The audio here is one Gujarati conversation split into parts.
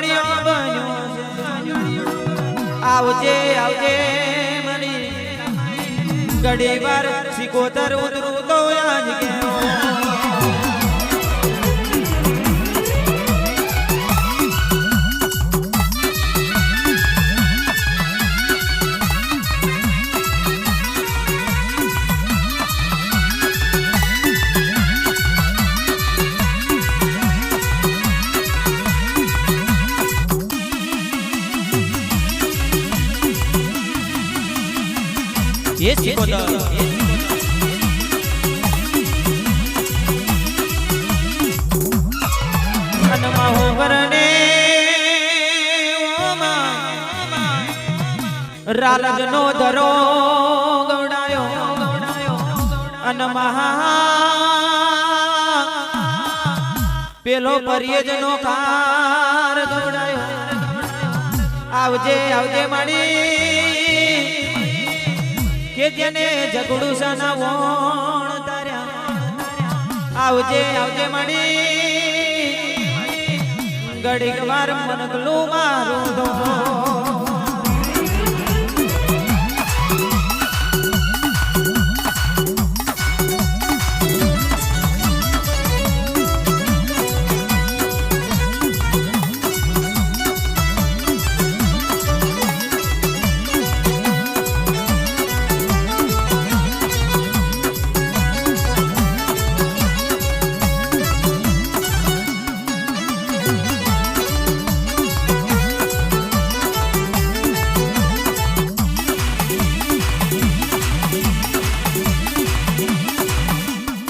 સોજાણીઓ બન્યો આવજે આવજે મની. ઘડી વાર સિકોતર ઉતરું એ અનમાં હું રાલજનો ધરો ગવડાયો અન પેલો પરિયજનો કાર ગવડાયો આવજે આવજે માડી. કે જેને જગડું સના વણ તાર્યા. આવજે આવજે માડી ઘડીક વાર મનગલું મારું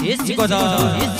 It's Goda.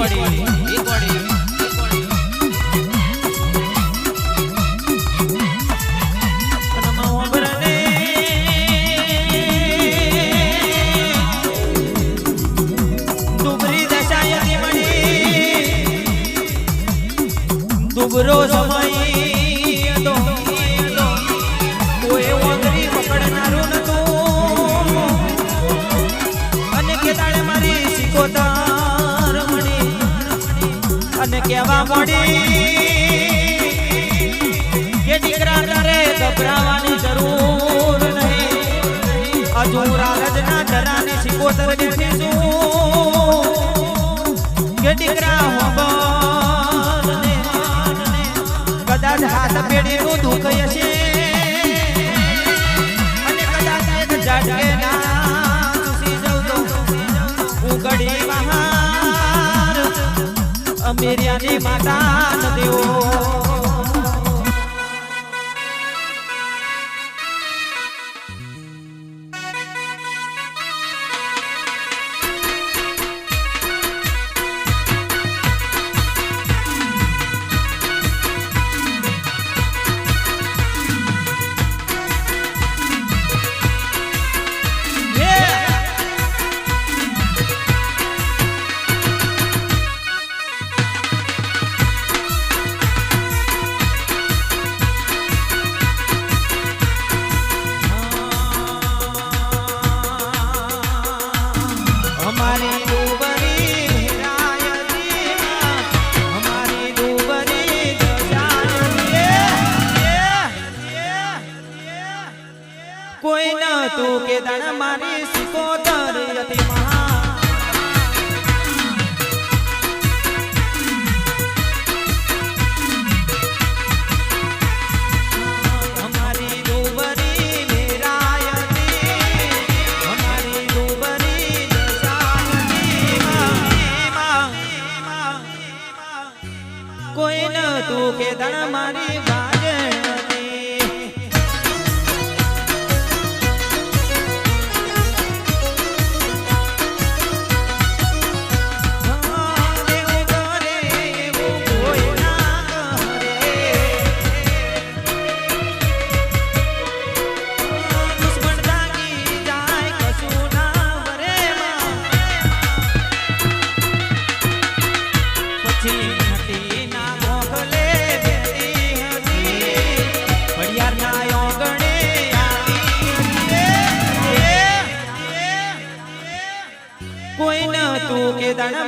એક કેવા મળી. કે દીકરા તારે ગભરાવાની જરૂર નહીં. હજુ રાલજના ડરાને સિકોતર બેઠીશું કે દીકરા હોંભર કદાચ હાથ પેઢીનું દુઃખ હશે અમેરિયાની માતા નદીઓ. કે દણ મારી સિકોતર હતી મહા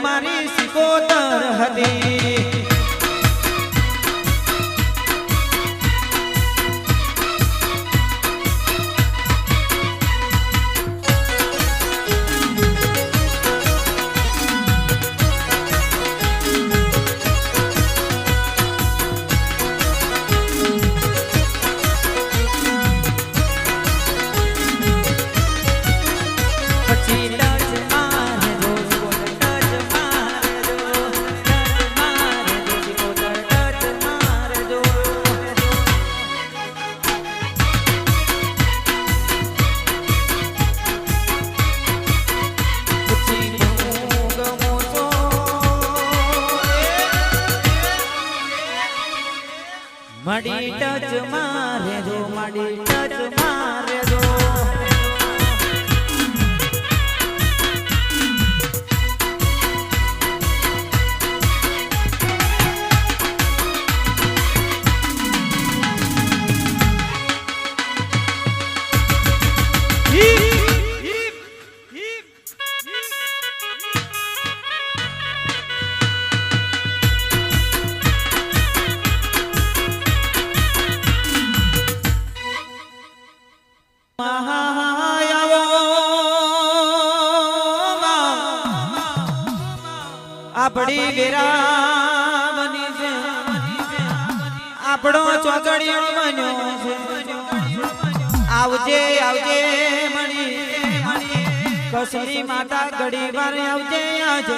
મારી સિકોતર હતી. આપડી વેરાવની છે આપણો ચોકડીઓ બન્યો છે. આવજે આવજે મળી કસરી માતા ઘડી વાર આવજે આવજો.